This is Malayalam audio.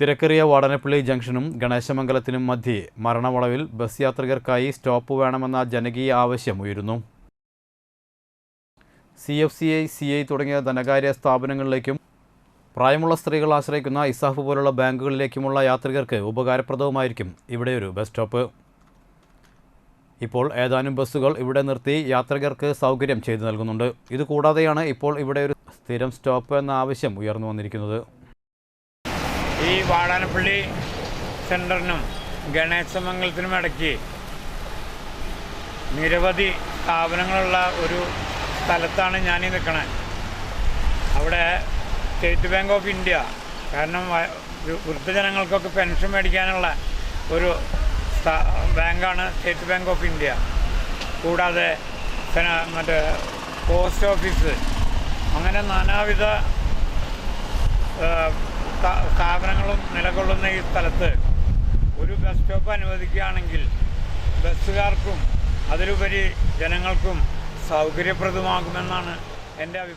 തിരക്കേറിയ വാടനപ്പള്ളി ജംഗ്ഷനും ഗണേശമംഗലത്തിനും മധ്യേ മരണവളവിൽ ബസ് യാത്രികർക്കായി സ്റ്റോപ്പ് വേണമെന്ന ജനകീയ ആവശ്യം ഉയരുന്നു. C F C I C I തുടങ്ങിയ ധനകാര്യ സ്ഥാപനങ്ങളിലേക്കും പ്രായമുള്ള സ്ത്രീകൾ ആശ്രയിക്കുന്ന ഇസാഫ് പോലുള്ള ബാങ്കുകളിലേക്കുമുള്ള യാത്രികർക്ക് ഉപകാരപ്രദവുമായിരിക്കും ഇവിടെ ഒരു ബസ് സ്റ്റോപ്പ്. ഇപ്പോൾ ഏതാനും ബസ്സുകൾ ഇവിടെ നിർത്തി യാത്രികർക്ക് സൗകര്യം ചെയ്തു നൽകുന്നുണ്ട്. ഇതുകൂടാതെയാണ് ഇപ്പോൾ ഇവിടെ ഒരു സ്ഥിരം സ്റ്റോപ്പ് എന്ന ആവശ്യം ഉയർന്നു വന്നിരിക്കുന്നത്. ഈ വാടാനപ്പള്ളി സെന്ററിനും ഗണേശമംഗലത്തിനും ഇടയ്ക്ക് നിരവധി സ്ഥാപനങ്ങളുള്ള ഒരു സ്ഥലത്താണ് ഞാൻ ഈ നിൽക്കണത് അവിടെ സ്റ്റേറ്റ് ബാങ്ക് ഓഫ് ഇന്ത്യ കാരണം വൃദ്ധജനങ്ങൾക്കൊക്കെ പെൻഷൻ മേടിക്കാനുള്ള ഒരു ബാങ്കാണ് സ്റ്റേറ്റ് ബാങ്ക് ഓഫ് ഇന്ത്യ. കൂടാതെ മറ്റേ പോസ്റ്റ് ഓഫീസ് അങ്ങനെ നാനാവിധ സ്ഥാപനങ്ങളും നിലകൊള്ളുന്ന ഈ സ്ഥലത്ത് ഒരു ബസ് സ്റ്റോപ്പ് അനുവദിക്കുകയാണെങ്കിൽ ബസ്സുകാർക്കും അതിലുപരി ജനങ്ങൾക്കും സൗകര്യപ്രദമാകുമെന്നാണ് എന്റെ അഭിപ്രായം